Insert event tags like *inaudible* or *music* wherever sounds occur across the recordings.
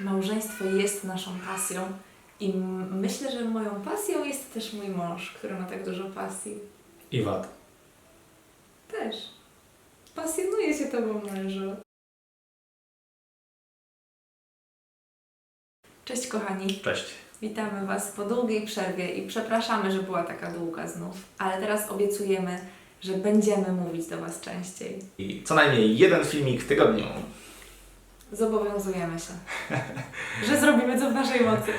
Małżeństwo jest naszą pasją i myślę, że moją pasją jest też mój mąż, który ma tak dużo pasji. I wad. Też. Pasjonuje się tobą, mężu. Cześć kochani. Cześć. Witamy Was po długiej przerwie i przepraszamy, że była taka długa znów. Ale teraz obiecujemy, że będziemy mówić do Was częściej. I co najmniej jeden filmik w tygodniu. Zobowiązujemy się, że zrobimy co w naszej mocy.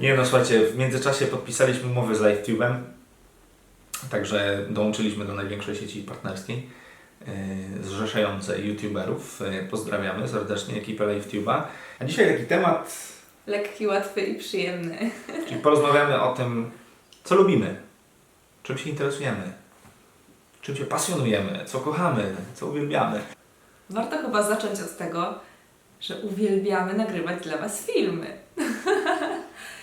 Nie no, słuchajcie, w międzyczasie podpisaliśmy umowę z LiveTube'em, także dołączyliśmy do największej sieci partnerskiej yy, zrzeszającej YouTuberów. Yy, Pozdrawiamy serdecznie ekipę LiveTube'a. A dzisiaj taki temat, Lekki, łatwy i przyjemny. czyli porozmawiamy o tym, co lubimy, czym się interesujemy, czym się pasjonujemy, co kochamy, co uwielbiamy. Warto chyba zacząć od tego, że uwielbiamy nagrywać dla Was filmy. *laughs*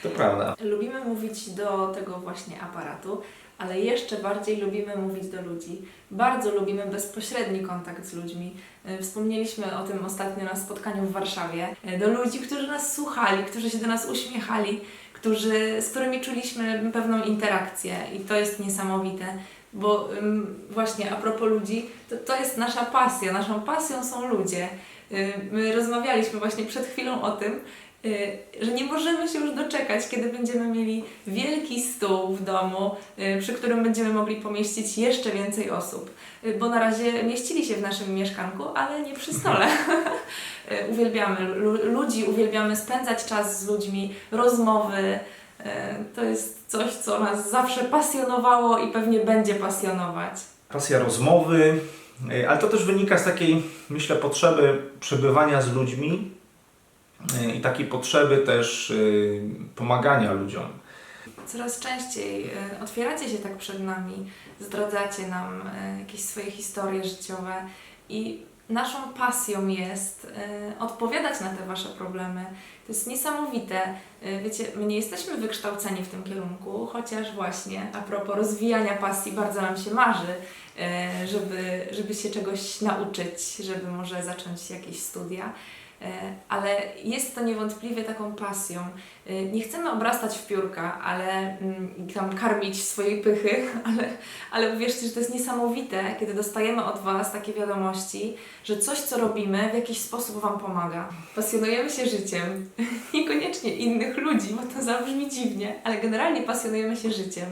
To prawda. Lubimy mówić do tego właśnie aparatu, ale jeszcze bardziej lubimy mówić do ludzi. Bardzo lubimy bezpośredni kontakt z ludźmi. E, Wspomnieliśmy o tym ostatnio na spotkaniu w Warszawie. E, Do ludzi, którzy nas słuchali, którzy się do nas uśmiechali, którzy, z którymi czuliśmy pewną interakcję i to jest niesamowite. Bo ym, właśnie a propos ludzi, to, to jest nasza pasja. Naszą pasją są ludzie. Y, My rozmawialiśmy właśnie przed chwilą o tym, y, że nie możemy się już doczekać, kiedy będziemy mieli wielki stół w domu, y, przy którym będziemy mogli pomieścić jeszcze więcej osób. Y, Bo na razie mieścili się w naszym mieszkanku, ale nie przy stole. *laughs* Uwielbiamy lu- ludzi, uwielbiamy spędzać czas z ludźmi, rozmowy. Y, To jest coś, co nas zawsze pasjonowało i pewnie będzie pasjonować. pasja rozmowy, y, ale to też wynika z takiej, myślę, potrzeby przebywania z ludźmi y, i takiej potrzeby też pomagania ludziom. Coraz częściej e, otwieracie się tak przed nami, zdradzacie nam e, jakieś swoje historie życiowe i naszą pasją jest e, odpowiadać na te Wasze problemy. To jest niesamowite. E, Wiecie, my nie jesteśmy wykształceni w tym kierunku, chociaż właśnie a propos rozwijania pasji bardzo nam się marzy, e, żeby, żeby się czegoś nauczyć, żeby może zacząć jakieś studia. E, Ale jest to niewątpliwie taką pasją. Y, Nie chcemy obrastać w piórka, ale mm, tam karmić swojej pychy, *laughs* ale, ale uwierzcie, że to jest niesamowite, kiedy dostajemy od Was takie wiadomości, że coś, co robimy, w jakiś sposób Wam pomaga. Pasjonujemy się życiem, *laughs* niekoniecznie innych ludzi, bo to zabrzmi dziwnie, ale generalnie pasjonujemy się życiem.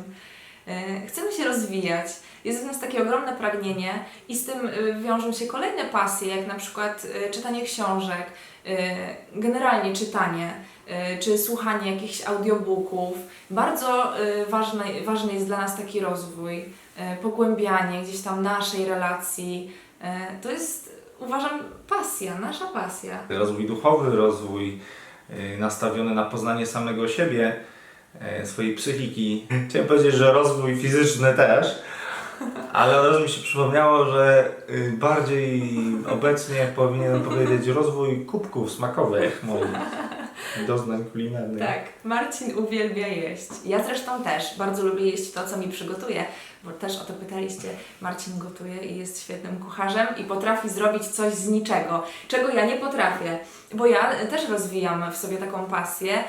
Y, Chcemy się rozwijać. Jest w nas takie ogromne pragnienie i z tym y, wiążą się kolejne pasje, jak na przykład y, czytanie książek, generalnie czytanie czy słuchanie jakichś audiobooków. Bardzo ważny, ważny jest dla nas taki rozwój, pogłębianie gdzieś tam naszej relacji. To jest, uważam, pasja, nasza pasja. Rozwój duchowy, rozwój y, nastawiony na poznanie samego siebie, swojej psychiki. Chciałem powiedzieć, że rozwój fizyczny też, ale od razu mi się przypomniało, że y, bardziej obecnie powinienem powiedzieć rozwój kubków smakowych moich doznań kulinarnych. Tak, Marcin uwielbia jeść. Ja zresztą też bardzo lubię jeść to, co mi przygotuje, bo też o to pytaliście. Marcin gotuje i jest świetnym kucharzem i potrafi zrobić coś z niczego, czego ja nie potrafię. Bo ja też rozwijam w sobie taką pasję.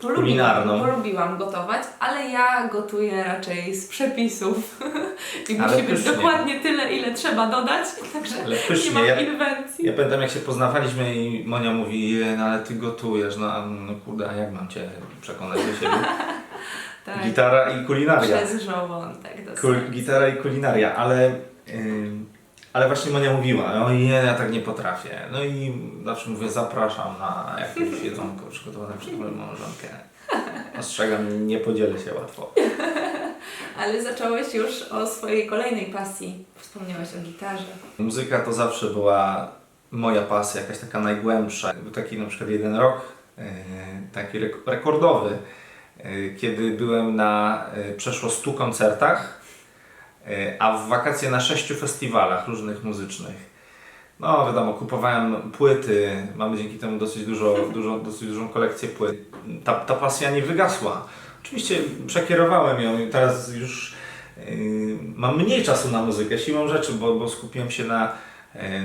Polubiłam, Kulinarną. polubiłam gotować, ale ja gotuję raczej z przepisów. *laughs* I Ale musi być pysznie. dokładnie tyle, ile trzeba dodać, także nie mam Ja, inwencji. ja pamiętam jak się poznawaliśmy i Monia mówi, "Je, no ale ty gotujesz, no, no kurde, a jak mam Cię przekonać do siebie? *laughs* Tak, Gitara i kulinaria. przez żołądek. Kul, dosyć. gitara i kulinaria, ale, ym, ale właśnie Monia mówiła, o nie, ja tak nie potrafię. No i zawsze mówię, zapraszam na jakieś *laughs* jedzonko przygotowane przez moją małżonkę. Ostrzegam, nie podzielę się łatwo. Ale zacząłeś już o swojej kolejnej pasji. Wspomniałeś o gitarze. Muzyka to zawsze była moja pasja, jakaś taka najgłębsza. Był taki na przykład jeden rok, yy, taki rek- rekordowy, yy, kiedy byłem na yy, przeszło 100 koncertach, yy, a w wakacje na sześciu festiwalach różnych muzycznych. No wiadomo, kupowałem płyty, mamy dzięki temu dosyć, dużo, *laughs* dużo, dosyć dużą kolekcję płyt. Ta, ta pasja nie wygasła. Oczywiście przekierowałem ją i teraz już mam mniej czasu na muzykę siłą rzeczy, bo, bo skupiłem się na e,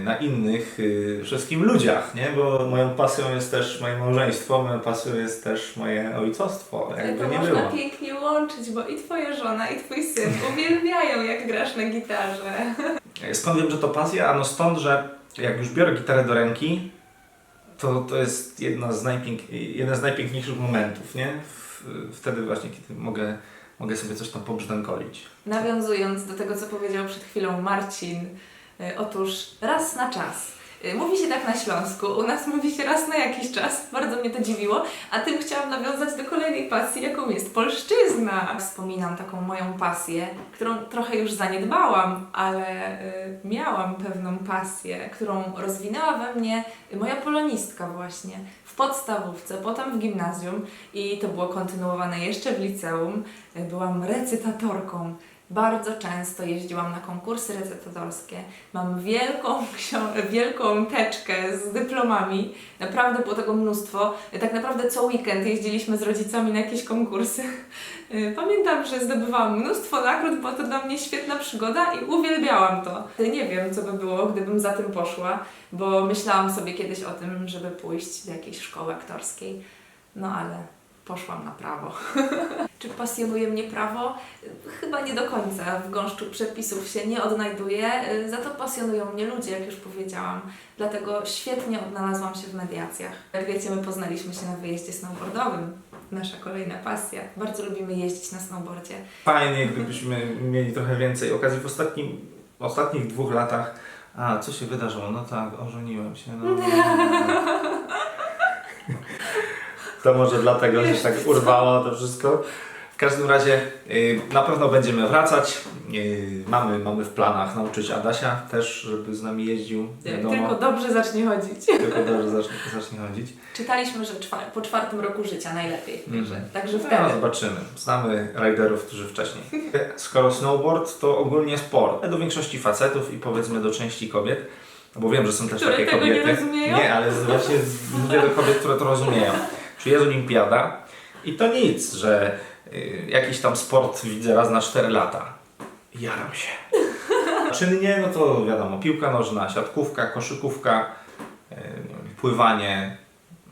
na innych y, wszystkim ludziach, nie? Bo moją pasją jest też moje małżeństwo, moją pasją jest też moje ojcostwo, jakby to nie można było. pięknie łączyć, bo i twoja żona, i twój syn uwielbiają, jak grasz na gitarze. *laughs* Skąd wiem, że to pasja? Ano stąd, że jak już biorę gitarę do ręki, to, to jest jedna z najpięk... jeden z najpiękniejszych momentów, nie? Wtedy właśnie, kiedy mogę, mogę sobie coś tam pobrzdękolić. Nawiązując do tego, co powiedział przed chwilą Marcin, otóż raz na czas. Y, Mówi się tak na Śląsku, u nas mówi się raz na jakiś czas, bardzo mnie to dziwiło, a tym chciałam nawiązać do kolejnej pasji, jaką jest polszczyzna. Wspominam taką moją pasję, którą trochę już zaniedbałam, ale y, miałam pewną pasję, którą rozwinęła we mnie moja polonistka właśnie w podstawówce, potem w gimnazjum i to było kontynuowane jeszcze w liceum. Byłam recytatorką. Bardzo często jeździłam na konkursy recytatorskie. Mam wielką, *laughs* wielką teczkę z dyplomami. Naprawdę było tego mnóstwo. Tak naprawdę co weekend jeździliśmy z rodzicami na jakieś konkursy. *laughs* Pamiętam, że zdobywałam mnóstwo nagród, była to dla mnie świetna przygoda i uwielbiałam to. Nie wiem, co by było, gdybym za tym poszła, bo myślałam sobie kiedyś o tym, żeby pójść do jakiejś szkoły aktorskiej. No ale poszłam na prawo. *laughs* Czy pasjonuje mnie prawo? Chyba nie do końca. W gąszczu przepisów się nie odnajduję, za to pasjonują mnie ludzie, jak już powiedziałam. Dlatego świetnie odnalazłam się w mediacjach. Jak wiecie, my poznaliśmy się na wyjeździe snowboardowym. Nasza kolejna pasja. Bardzo lubimy jeździć na snowboardzie. Fajnie, gdybyśmy mieli trochę więcej okazji w ostatnim, ostatnich dwóch latach. A, co się wydarzyło? No tak, ożeniłem się. No, no, *laughs* no. To może dlatego się tak urwało to wszystko. W każdym razie y, na pewno będziemy wracać. Y, mamy, mamy w planach nauczyć Adasia też, żeby z nami jeździł. Jak Wiadomo, tylko dobrze zacznie chodzić. tylko dobrze zacznie, zacznie chodzić. Czytaliśmy, że czwa- po czwartym roku życia najlepiej. Także, Mhm. także No, wtedy. zobaczymy. Znamy riderów, którzy wcześniej. *laughs* Skoro snowboard to ogólnie sport. Do większości facetów i powiedzmy do części kobiet. Bo wiem, że są też Które takie nie kobiety. rozumieją? Nie, ale właśnie z- wiele kobiet, które to rozumieją. Jest olimpiada i to nic, że y, jakiś tam sport widzę raz na 4 lata. Jaram się. *laughs* Czynnie, no to wiadomo, piłka nożna, siatkówka, koszykówka, y, pływanie,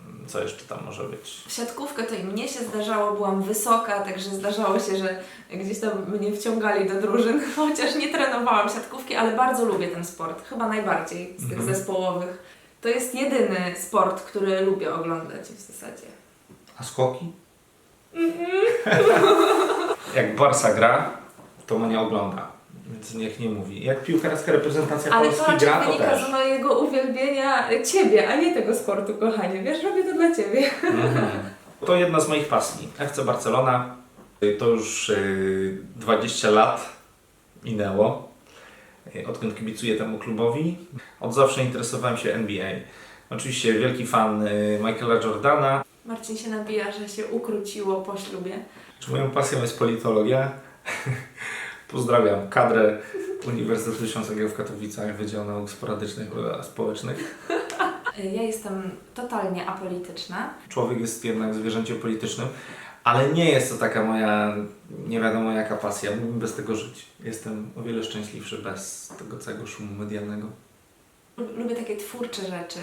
mm, co jeszcze tam może być? W siatkówkę to i mnie się zdarzało, byłam wysoka, także zdarzało się, że gdzieś tam mnie wciągali do drużyn, *laughs* chociaż nie trenowałam siatkówki, ale bardzo lubię ten sport, chyba najbardziej z tych Mhm. zespołowych. To jest jedyny sport, który lubię oglądać w zasadzie. A skoki? *laughs* Jak Barsa gra, to mnie ogląda, więc niech nie mówi. Jak piłkarska reprezentacja Ale to Polski raczej gra, to wynika też. z mojego uwielbienia Ciebie, a nie tego sportu, kochanie. Wiesz, robię to dla Ciebie. Mhm. To jedna z moich pasji. FC Barcelona y, to już y, 20 lat minęło, y, odkąd kibicuję temu klubowi. Od zawsze interesowałem się NBA. Oczywiście wielki fan y, Michaela Jordana. Marcin się nabija, że się ukróciło po ślubie. Czy moją pasją jest politologia? *laughs* Pozdrawiam kadrę Uniwersytetu Śląskiego w Katowicach, Wydział Nauk Sporadycznych i Społecznych. *laughs* Ja jestem totalnie apolityczna. Człowiek jest jednak zwierzęciem politycznym, ale nie jest to taka moja nie wiadomo jaka pasja. Mógłbym bez tego żyć. Jestem o wiele szczęśliwszy bez tego całego szumu medialnego. Lubię takie twórcze rzeczy.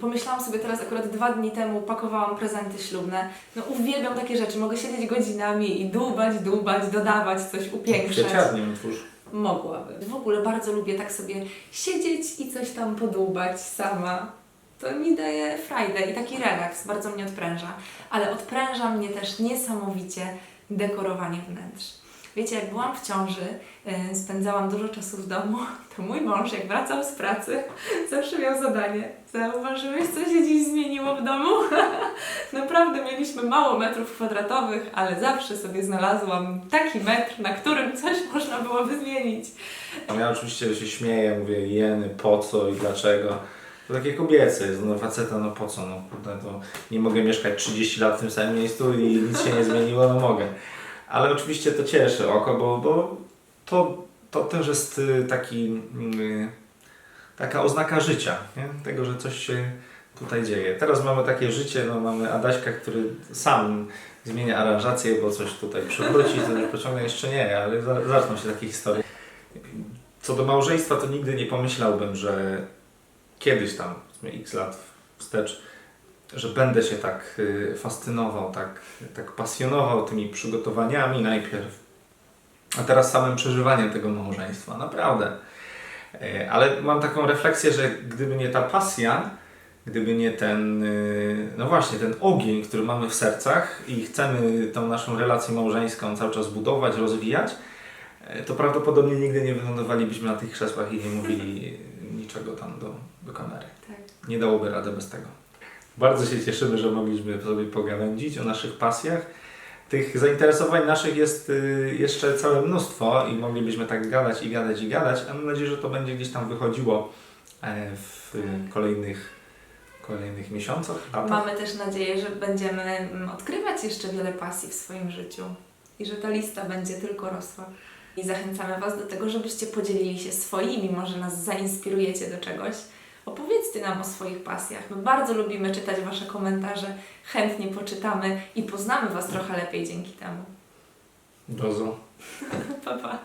Pomyślałam sobie teraz, akurat dwa dni temu pakowałam prezenty ślubne. No uwielbiam takie rzeczy. Mogę siedzieć godzinami i dłubać, dłubać, dodawać, coś upiększać. Kwieciarnię twórz. Mogłabym. W ogóle bardzo lubię tak sobie siedzieć i coś tam podłubać sama. To mi daje frajdę i taki relaks, bardzo mnie odpręża. Ale odpręża mnie też niesamowicie dekorowanie wnętrz. Wiecie, jak byłam w ciąży, yy, spędzałam dużo czasu w domu, *laughs* to mój mąż, jak wracał z pracy, *laughs* zawsze miał zadanie. Zauważyłeś, co się dziś zmieniło w domu? *laughs* Naprawdę mieliśmy mało metrów kwadratowych, ale zawsze sobie znalazłam taki metr, na którym coś można byłoby zmienić. No Ja oczywiście się śmieję, mówię jeny, po co i dlaczego. To takie kobiece jest, no faceta, no po co, no kurde, to nie mogę mieszkać 30 lat w tym samym miejscu i nic się nie zmieniło, no mogę. Ale oczywiście to cieszy oko, bo, bo to, to też jest y, taki, y, taka oznaka życia, nie? tego, że coś się tutaj dzieje. Teraz mamy takie życie, no mamy Adaśka, który sam zmienia aranżację, bo coś tutaj przywróci, coś pociągnie, jeszcze nie, ale za- zaczną się takie historie Co do małżeństwa, to nigdy nie pomyślałbym, że kiedyś tam, x lat wstecz, że będę się tak y, fascynował, tak, tak pasjonował tymi przygotowaniami najpierw, a teraz samym przeżywaniem tego małżeństwa. Naprawdę. E, Ale mam taką refleksję, że gdyby nie ta pasja, gdyby nie ten, y, no właśnie, ten ogień, który mamy w sercach i chcemy tą naszą relację małżeńską cały czas budować, rozwijać, e, to prawdopodobnie nigdy nie wylądowalibyśmy na tych krzesłach i nie mówili niczego tam do, do kamery. Tak. Nie dałoby rady bez tego. Bardzo się cieszymy, że mogliśmy sobie pogawędzić o naszych pasjach. Tych zainteresowań naszych jest y, jeszcze całe mnóstwo i moglibyśmy tak gadać i gadać i gadać, a mam nadzieję, że to będzie gdzieś tam wychodziło e, w kolejnych, kolejnych miesiącach, latach. Mamy też nadzieję, że będziemy mm, odkrywać jeszcze wiele pasji w swoim życiu i że ta lista będzie tylko rosła. I zachęcamy Was do tego, żebyście podzielili się swoimi, może nas zainspirujecie do czegoś. Opowiedzcie nam o swoich pasjach. My bardzo lubimy czytać Wasze komentarze, chętnie poczytamy i poznamy Was trochę lepiej dzięki temu. Do zo. *laughs* Pa, pa.